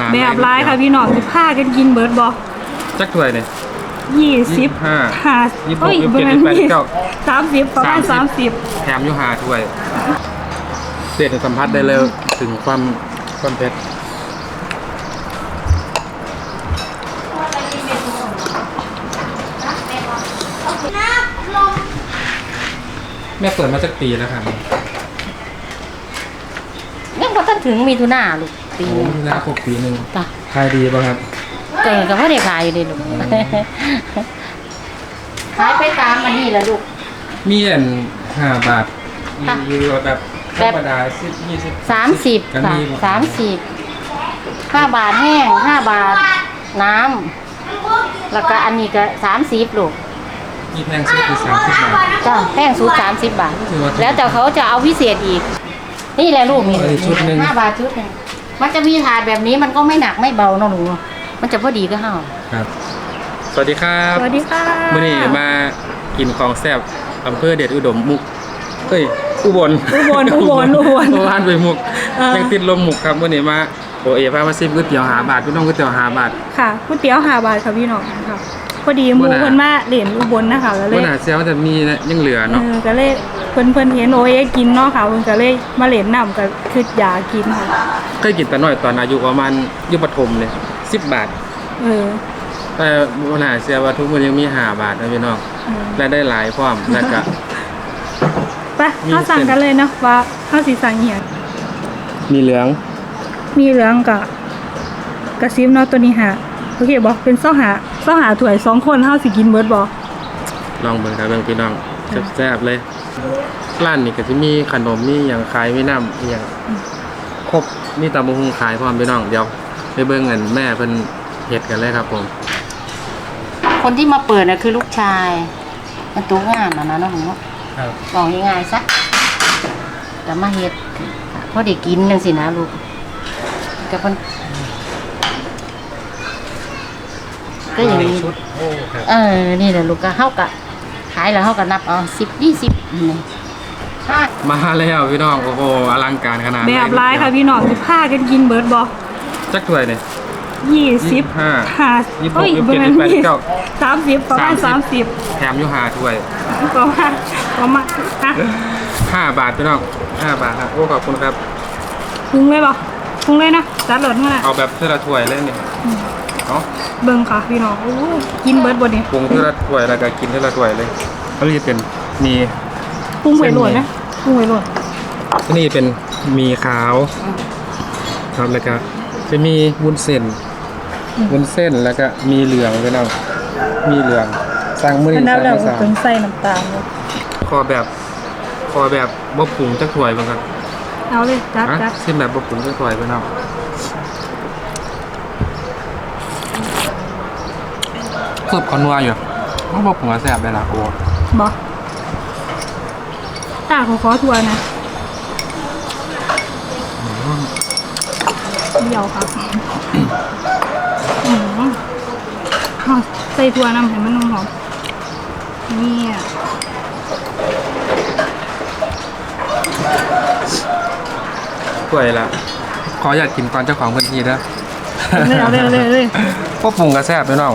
นาดแบบร้ายค่ะพี่น้องสิพากันกินเบิร์ดบอจักถ้วยเนี่ยยี่สิบห้าห้ายี่สิบหกเอ้ยยี่สิบเบิเจ็ดร์ยี่สิบแปดยี่สิบเก้าสามสิบประมาณสามสิบแถมอยู่หาถ้วยเด็ดสัมผัสได้เลยถึงความความเผ็ดแม่เปิดมาสักปีแล้วครับยังพอตั้งถึงมีทุนาลูก ปีโอ้หนึงน่าครบปีหนึ่งจ้ะขายดีป่ะครับเกิดกับพ่อเด็กขายอยู่ดีลูกขายไปตามมันนี่แหละลูก มีอันห้าบาทค่ะรีวิวแบบธแบรบรมดาสิบยี่สิบสามสิบกันค่ะมีบ่สามสิบห้าบาทแห้งห้าบาทน้ำแล้วก็อันนี้ก็สามสิบลูกยี่แพงสุดคือสามสิบบาท จ้าแพงสูตสามสิบบาท ถือว่าถูกแล้วแต่เขาจะเอาพิเศษอีก นี่แหละลูกนี่เออชุดหนึ่ง ห้าบาทชุดหนึ่ง มันจะมีถาดแบบนี้มันก็ไม่หนักไม่เบาเนอะหนูมันจะพอดีก็เห่าครับ สวัสดีครับสวัสดีค่ะมื่อนี้มากินของแซ่บอำเภอเดชอุดมมุกเอ้ยอุบลอุบลอุบลอุบลเมื่อวานไปมุกเออยังติดลมมุกครับมื่อนี้มา โอเอพามาซิมก๋วยเตี๋ยวหาบาทพี่น้องก๋วยเตี๋ยวหาบาท ค่ะก๋วยเตี๋ยวห้าบาทค่ะพี่น้องค่ะพอดีหมูบ่น่าเพิ่นมาเหรียญอุบลนะคะแล้วเลเมื่ยอหนาเซลจะมีนะยังเหลือเอเนาะอก็เลยเพิ่นเพิ่นเห็นโอเอกินเนาะค่ะเพิ่นก็เลยมาเหรียญนำก็คืออยากกินค่ะ เคยกินแต่น้อยตอนอายุประมาณอยุปฐมเลยสิบบาทเออแต่เมื่อหนาเซลว่าทุกมื้อยังมีหาบาทนะพี่น้องเออและได้หลายพร้อมแล้วก็ ไปมีเขาสั่งเส้น กันเลยเนาะว่าเขาสิสั่งเหียงมีเหลือง มีเหลืองกับกระซิบเนาะตัวนี้หาโอเคบอกเป็นเส้าหาเส้าหาถ้วยสองคนเขาสิกินเบิร์ดบอกลองเบิ่งครับเบิ่งพี่น้องแซ่บๆเลยร้านนี้ก็จะมีขนมมีอย่างขายมีน้ำมีอย่างครบมีตำบักหุงขายพร้อมพี่น้องเดี๋ยวไปเบิ่งกันแม่เพิ่นเฮ็ดกันเลยครับผมคนที่มาเปิดน่ะคือลูกชายมันตัวงามอะนะน้องหนูครับบอกง่ายๆซะแต่มาเฮ็ดพอได้กินจังสินะลูก กับมัน ก็อย่างนี้ ชุดโอ้ครับเออ นี่แหละลูกก็เฮากะขายแล้วเฮาก็นับเอาสิบยี่สิบนี่ห้ามาแล้วพี่น้องโอ้โหอลังการขนาดแบบร้ายค่ะพี่น้องสิพากันกินเบิร์ดบอกจักถ้วยเนี่ยยี่สิบห้าห้ายี่สิบหกเอ้ยยี่สิบเบิเจ็ดร์ยี่สิบแปดยี่สิบเก้าสามสิบประมาณสาสามมสิสิบบแถมอยู่หาถ้วยประมาณประมาณอะห้าบาทพี่น้องห้าบาทครับโอ้ขอบคุณครับปรุงเลยบอก ปรุงเลยนะจัดรสเมื่อไหร่เอาแบบเท่าละถ้วยเลยนี่เนาะเบิ่งค่ะพี่น้องโอ้ยกินเบิร์ดบดนี่ปรุงเท่าละถ้วยแล้วก็กินเท่าละถ้วยเลยเขาเรียกเป็นมีปรุงไว้หลวนนะปรุงไว้หลวนนี่เป็นมีขาวครับแล้วก็จะมีวุ้นเส้นวุ้นเส้นแล้วก็มีเหลืองพี่น้องมีเหลืองสั่งมื้ออันนี้นั้นสั่งเรามาสั่งเป็นใส่น้ำตาลเลยขอแบบขอแบบบ่ปรุงจักถ้วยบ้างครับ เอาเลยจัดฮะจัดซิมแบบบ่ปรุงจักถ้วยพี่น้องสุดคอนนัวอยู่มันบ่ปรุงแล้วแซ่บเลยล่ะโอ้บอกตาขอขอทัวร์นะเดี๋ยวครับอืมเอาใส่ทัวร์น้ำให้มันหอมๆเนี่ย ถ้วยละขออยากกินก่อนเจ้าของพื้นที่เด้อเอาเลยเอาเลยเอาเลยเอาเลย พวกปรุงก็แซ่บพี่น้อง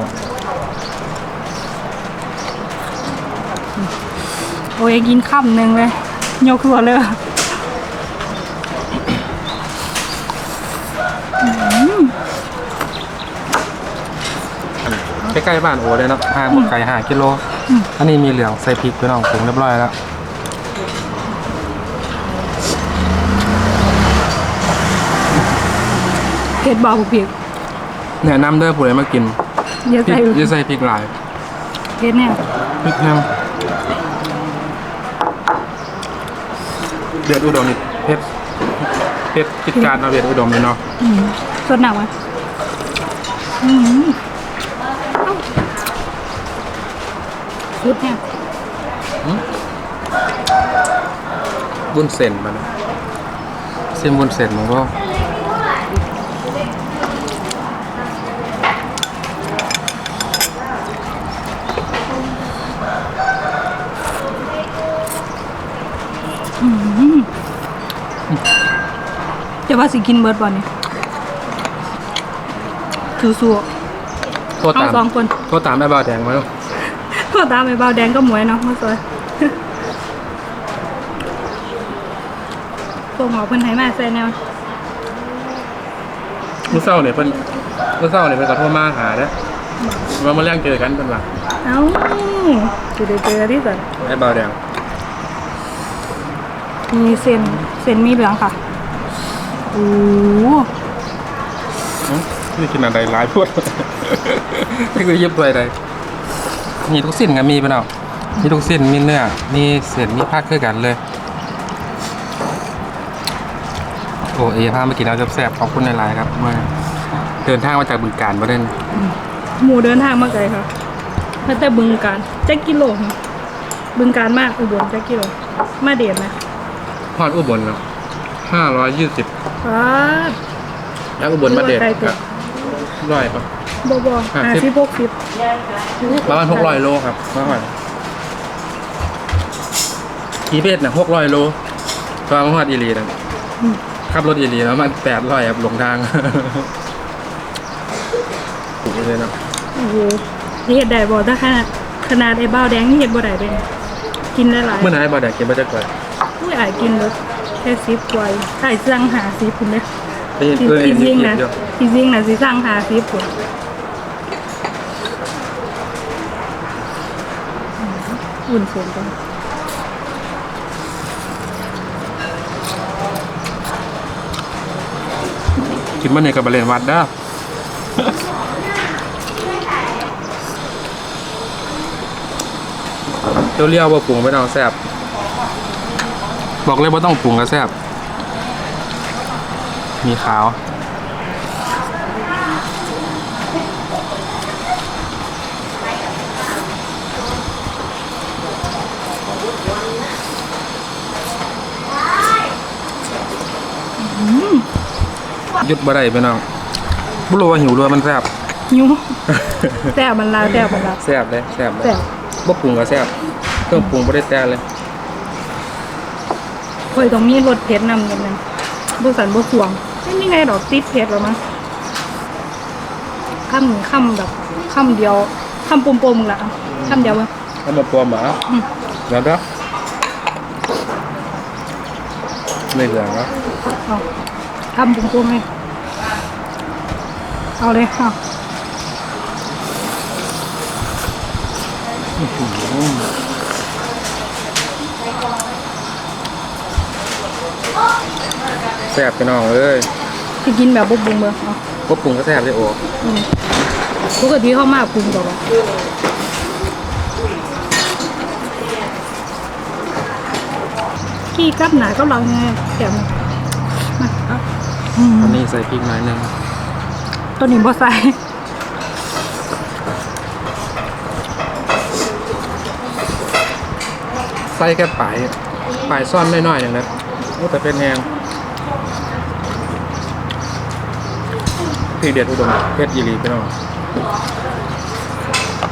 โอ้ยกินคำหนึ่งเลยยกทัวร์เลยอืมใกล้ๆบ้านโอเลยเนาะห่างหมดไก่ห้ากิโลอืมอันนี้มีเหลืองใส่พริกพี่น้องปรุงเรียบร้อยแล้ว เผ็ดบอกเผ็ดแนะนำเด้อผู้ใดมากินอย่าพริใส่กอย่าใส่พริกหลายเผ็ดแน่พริกแห้งเดือดอุดมนี่เผ็ดเผ็ดพิดการเอาเดือดอุดมเลยเนาะอืมสดหนักไหมอืมสุดเนี่ยบุญเส้นมันนะเส้นบุญเส้นมันก็ จะว่าสิกินเบิร์ดบอลนี่สู้โทษๆเอาตามสองคนโทษตามแม่บ่าวแดงมาลูกพ่อตามไปเบาแดงก็หมวยเนาะมาสวยพวกหมอเพิ่นให้มาใส่แนวมื้อเช้าเนี่ยเพิ่นมื้อเช้าเนี่ยเพิ่นก็โทรมาหาเด้อว่ามาเลี้ยงเจอกันเพิ่นว่าเอ้าสิได้เจอที่สุดแม่บ่าวแดงมีเส้นเส้นมีเหลืองค่ะ โอ้โหอื้อนี่กินอะไรหลายพวดนี่คือเย็บด้วยอะไรมีทุกสิ้นก็มีเปล่ามีทุกสิ้นมีเนื้อ มีเศษมีผักคือกันเลย โอ้เอพามากินเอาแซ่บๆขอบคุณหลายๆครับเมื่อเดินทางมาจากบึงการมาเด่นหมูเดินทางมาไกลค่ะมาแต่บึงการจักกิโลค่ะบึงการมากอุบลจักกิโลมาเดียดนะพอดอุบลเนาะห้าร้อยยี่สิบ ป้าดแล้วอุบลมาเด็ดไกลตัวร้อยปะบ่บ่ห้าห้าสิบสิบหกสิบประมาณหกร้อยโลครับประมาณกีเบสนะหกร้อยโลตอนมาฮอดอีหลีนะขับรถอีหลีแล้วมันแปดร้อยครับหลงทางถูกเลยเนาะโอ้โหนี่เห็ดได้บ่ถ้าขนาดขนาดไอ้บ้าวแดงนี่เห็ดบ่ได้เป็นกินหลายๆเมื่อไหร่บอดแดกกินมาจากก่อนอุ้ยอายกินรส แค่ซิปกว่าอายสั่งหาซิปคุณเด้ได้ยินจริงเคยจเห็นริงๆนะเดียวจริงๆนะสิสั่งหาซิปคุณอุ่นเสียงกันกินมาเนี่ยกับบะเรนวัดได้อเรียวเรียวๆบ่ปรุงไม่ต้องแซ่บ บอกเลยว่าต้องปรุงก็แซ่บมีขาวหยุดบ่ได้พี่น้องบ่รู้ว่าหิวด้วยมันแซ่บยูแซ่บมันลาวแซ่บมันลาวแซ่บเลยแซ่บเลยแซ่บบ่ปรุงก็แซ่บเครื่องปรุงบ่ได้แต่เลย เคยต้องมีรสเผ็ดนำกันนั้นบ่สันบ่สวงไม่มีไงดอกติดเผ็ดหรอมั้งคำหนึ่งคำแบบคำเดียวคำปมๆละคำเดียวมั้งเอามปลอมบ่อืมเดี๋ยวเด้อไม่เหลือแล้วเอาทำปุ้มๆให้เอาเลยเอา แซ่บพี่น้องเอ้ยจะกินแบบบุบบุงเบอร์เอาบ่ปรุงก็แซ่บเลยโอ้อืมปกติเข้ามาปรุงก่อนวะขี้กับหนากับเราไงแถมมาเอาอืมอันนี้ใส่พริกหน่อยหนึงตัวนี้บ่ใส่ใส่แค่ปลายปลายซ่อนน้อยๆอย่างนั้นโอ้ แต่เป็นแฮงพี่เด็ดอุดมเพชรยีรีพี่น้อง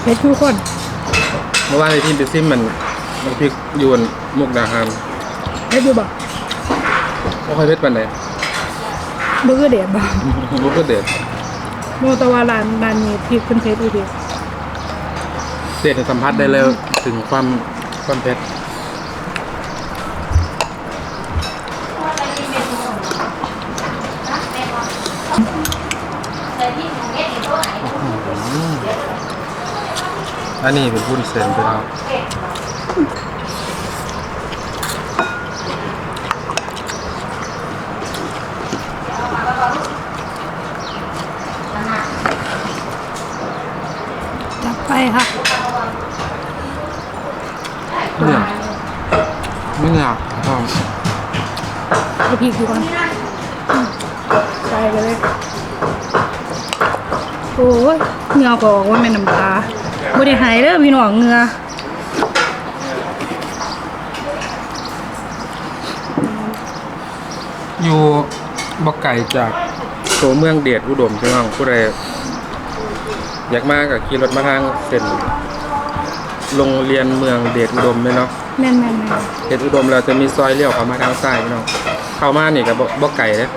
เผ็ดทุกคนเมื่อวานในทีมไปซิมมันมันพริกยวนมุกดาหารเผ็ดอยู่บ่ไม่ค่อยเพชรปานใดบ่คือเด็ดบ่มุกก็เด็ดโมแตว่าร้านร้านนี้พริกเพิ่นเผ็ดอีเดีเด็ดสัมผัสได้เลยถึงความความเผ็ด อันนี้เป็นวุ้นเส้นไปแล้วจับไปค่ะเนี่ยไม่อยากทเอาพริกดูก่อนอืมใส่ไปเลย โอ้ยเหงื่อก็ออกว่าแม่นน้ำตา บ่ได้หายเด้อพี่น้องเหงื่อำอยู่บอกไก่จากตัวเมืองเดชอุดมใช่ไหมผู้ใดอยากมากับขี่รถมาทางเส้นโรงเรียนเมืองเดชอุดมไหมเนาะแม่นแม่นแม่นเดชอุดมเราจะมีซอยเลี้ยวเข้ามาทางซ้ายพี่น้องเข้ามานี่กับบอกไก่เลย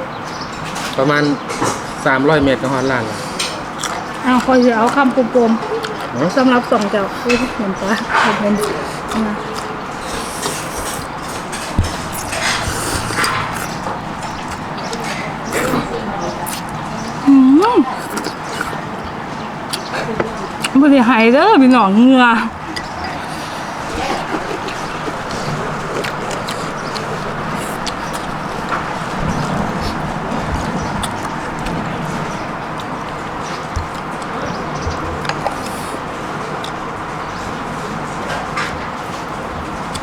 ประมาณสามร้อยเมตรก็ฮอดร้านแล้วอ้าวคอยจะเอาคำปมเอ้าๆ สำหรับสองเจ้าอุ้ยเหมือนปลาเห็นนะอืมบริหายเด้อพี่น้องเงือ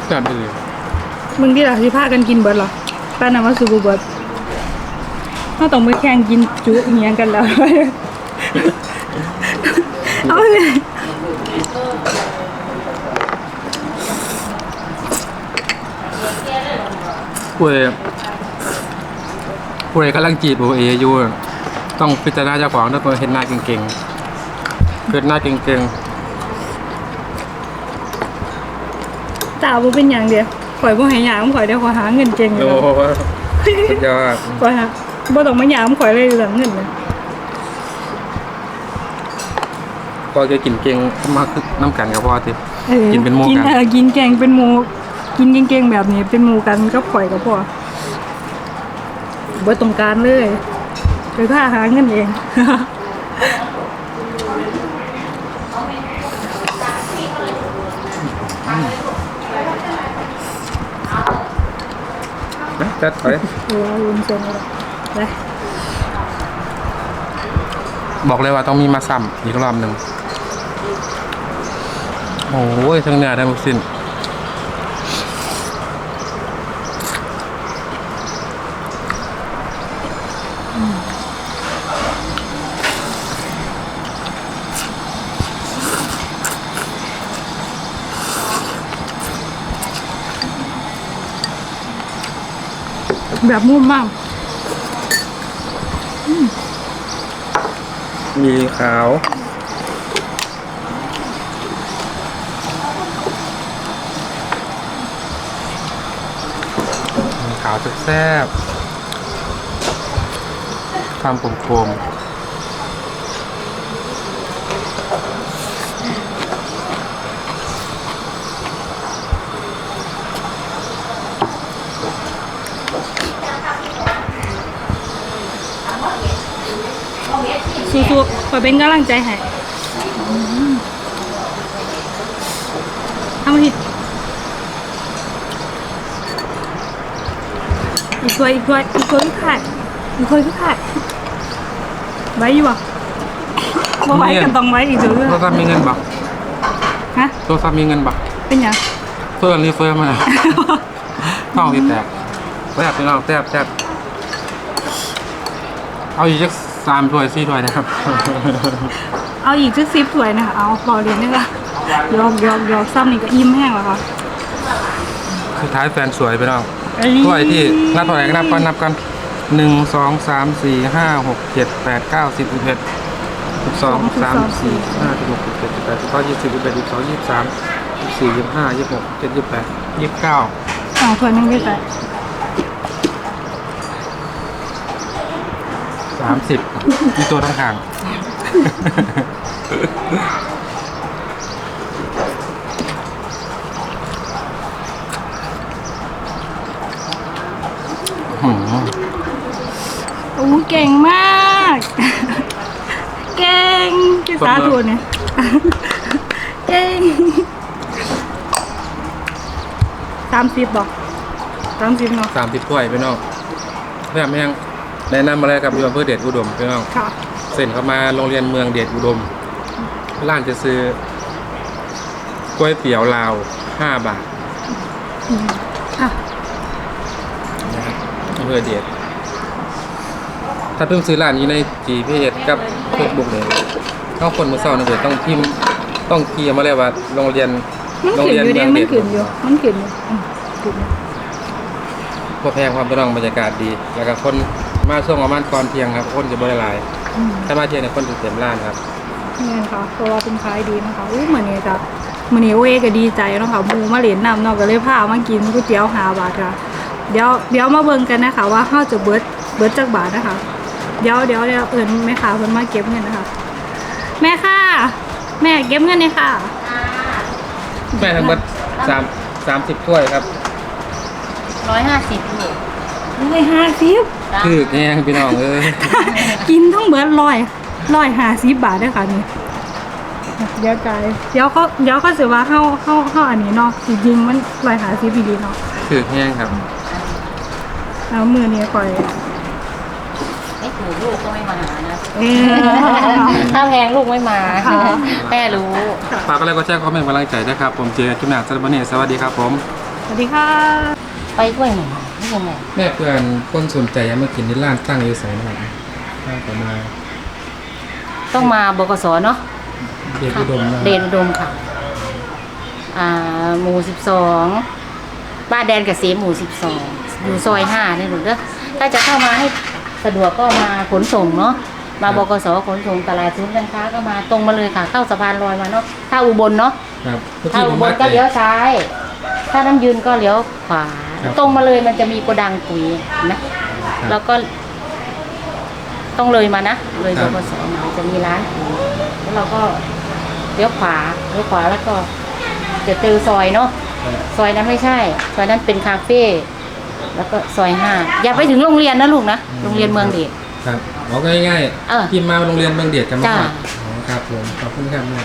แซ่บดี มึงที่หลักที่พากันกินเบิร์ดเหรอป้านำมาสูบเบิร์ดถ้าต้องไปแข่งกินจุเงี้ยกันแล้ว เอาเลยผู้ใดผู้ใดกำลังจีบโอเออยู่ต้องพิจารณาเจ้าของถ้าตัวเห็นหน้าเก่งๆเกิดหน้าเก่งจ่าบ่เป็นอย่างเดียว ข่อยบ่ให้หยามข่อยเดี๋ยวข่อยหาเงินเก่งๆอยู่โอ้แล้วโหสุดยอดข่อยหาบ่ต้องมาหยามข่อยเลยเรื่องเงินเลยพอจะกินเก่งมาคือน้ำกันกับพ่อทีออกินเป็นหมู่กัน กินเออกินแกงเป็นหมูกินเก่งๆแบบนี้ เป็นหมูกันก็ข่อยกับพ่อบ่ต้องการเลยไปพาหาเงินเอง จัดไปเออวุ้นเส้นเลยไปบอกเลยว่าต้องมีมาซ้ำอีกรอบหนึ่งโอ้ยทั้งเนื้อทั้งลูกสิ้น แบบมุ่มมาก มีขาว มีขาวแซ่บๆทำกลมๆ สู้ๆขอเป็นกำลังใจให้อืมทำมาผิดอีกถ้วยอีกถ้วยอีกถ้วยที่ขาดอีกถ้วยที่ขาดไว้อยู่บ่บ่ไว้กันต้องไว้อีกเดี๋ยวเรื่องโทรศัพท์มีเงินบ่ฮะโทรศัพท์มีเงินบ่เป็นหยังเฟิร์นรีเฟิร์มาท้องที่แตกแซ่บพี่น้องแซ่บแซ่บเอาอีกสัก สามถ้วยสี่ถ้วยนะครับ เอาอีกสักสิบถ้วยนะคะเอาพอเรียนนี่ละยอกยอกยอกซ้ำนี่ก็อิ่มแห้งแล้วค่ะสุดท้ายแฟนสวยไปน้องถ้วยที่นับเท่าไหร่ก็นับกันนับกันหนึ่งสองสามสี่ห้าหกเจ็ดแปดเก้าสิบสิบเอ็ดสิบสองสามสี่ห้าสิบหกสิบเจ็ดสิบแปดสิบเก้ายี่สิบยี่สิบเอ็ดยี่สิบสองยี่สิบสามยี่สิบสี่ยี่สิบห้ายี่สิบหกยี่สิบเจ็ดยี่สิบแปดยี่สิบเก้าเอาถ้วยหนึงได้ใจ สามสิบมีตัวทั้งห่างหืมโอ้เก่งมาก เก่งที่สาธุเนี่ยเก่งสามสิบบอกสามสิบเนาะสามสิบถ้วยพี่น้องเพื่อนยัง แนะนำอะไรกับยูอำเภอเดชอุดมพี่น้องค่ะ เส้นเข้ามาโรงเรียนเมืองเดชอุดม ร้านจะซื้อก๋วยเตี๋ยวลาวห้าบาทอะ นะครับอำเภอเดชถ้าเพิ่งซื้อร้านนี้ใน GPS กับเฟซบุ๊กเนี่ยต้องคนมือเศร้านะเดี๋ยวต้องพิมพ์ต้องเคียร์มาเลยว่าโรงเรียนมันโรงขึ้นเรียนอยู่เมืเด้องมัเดนชขึ้นอยู่ มันขึ้นอยู่อืมขึ้นอยู่ พอแพงความพี่น้องบรรยากาศดี แล้วก็คน มาช่วงประมาณก่อนเที่ยงครับคนจะบริลาย อืมถ้ามาเที่ยงเนี่ยคนจะเต็มร้านครับ นี่นค่ะเพราะว่าเป็นขายดีนะคะอู้เหมือนนี้จ้ะเหมือนนี้โอเอก็ดีใจเนาะค่ะหมูมาเหรียญนำเนาะก็เลยพามากินก๋วยเตี๋ยวหาบาทค่ะ เดี๋ยวเดี๋ยวมาเบิ่งกันนะคะว่าข้าวจะเบิดเบิดจากบาทนะคะ เดี๋ยวเดี๋ยวเดี๋ยวเอิญแม่ค้าเพิ่นมาเก็บเงินนะคะ แม่ค่ะ แม่เก็บเงินเลยค่ะ แม่ทั้งหมดสามสามสิบถ้วยครับร้อยห้าสิบลูกเลยห้าสิบ คือแห้งพี่น้องเอ้ยกินทั้งเบิดร้อยร้อยห้าสิบบาทด้วยค่ะนี่เดี๋ยวใจายเดี๋ยวเขาเดี๋ยวเขาสิว่าเข้าเข้าเข้าอันนี้เนาะจริงๆมันร้อยห้าสิบอีดีเนาะคือแห้งครับแล้วมือนี้ก่อยไม่ถูกลูกก็ไม่มาหานะเออถ้าแพงลูกไม่มาค่ะแม่รู้ฝากก็เลยก็แจ้งคอมเมนต์กำลังใจด้วยครับ ผมเจอกันคลิปหน้าสำหรับวันนี้สวัสดีครับผม สวัสดีค่ะ ไปด้วยหนึ่งนี่ยังไง แม่เพื่อนคนสนใจอยากมากินที่ร้านตั้งอยู่ไสนะครับถ้าผมมาต้องมาบกสเนาะเดชอุดมนะเดนอุดมค่ะ อ่า หมู่สิบสองบ้านแดนเกษมหมู่สิบสองอยู่ซอยห้านี่หนูเด้อถ้าจะเข้ามาให้สะดวกก็มาขนส่งเนาะมาบกสขนส่งตลาดศูนย์การค้าก็มาตรงมาเลยค่ะ เข้าสะพานลอยมาเนาะถ้าอุบลเนาะครับเมื่อถ้ากี้ผอุมบมาลก็เลี้ยวซ้าย ถ้าน้ำยืนก็เลี้ยวขวาครับ ตรงมาเลยมันจะมีโกดังปุ๋ยนะครับแล้วก็ต้องเลยมานะ เลยครับบกสมาจะมีร้านปุ๋ยแล้วเราก็เลี้ยวขวาเลี้ยวขวาแล้วก็จะเจอซอยเนาะซอยนั้นไม่ใช่ ซอยนั้นเป็นคาเฟ่แล้วก็ซอยห้าอย่าไปถึงโรงเรียนนะลูกนะโรงเรียนเมืองเดชครับเอาง่ายเออๆพิมพ์มาโรงเรียนเมืองเดียดกันมาจ้าก่อนอ๋อครับผมขอบคุณครับแม่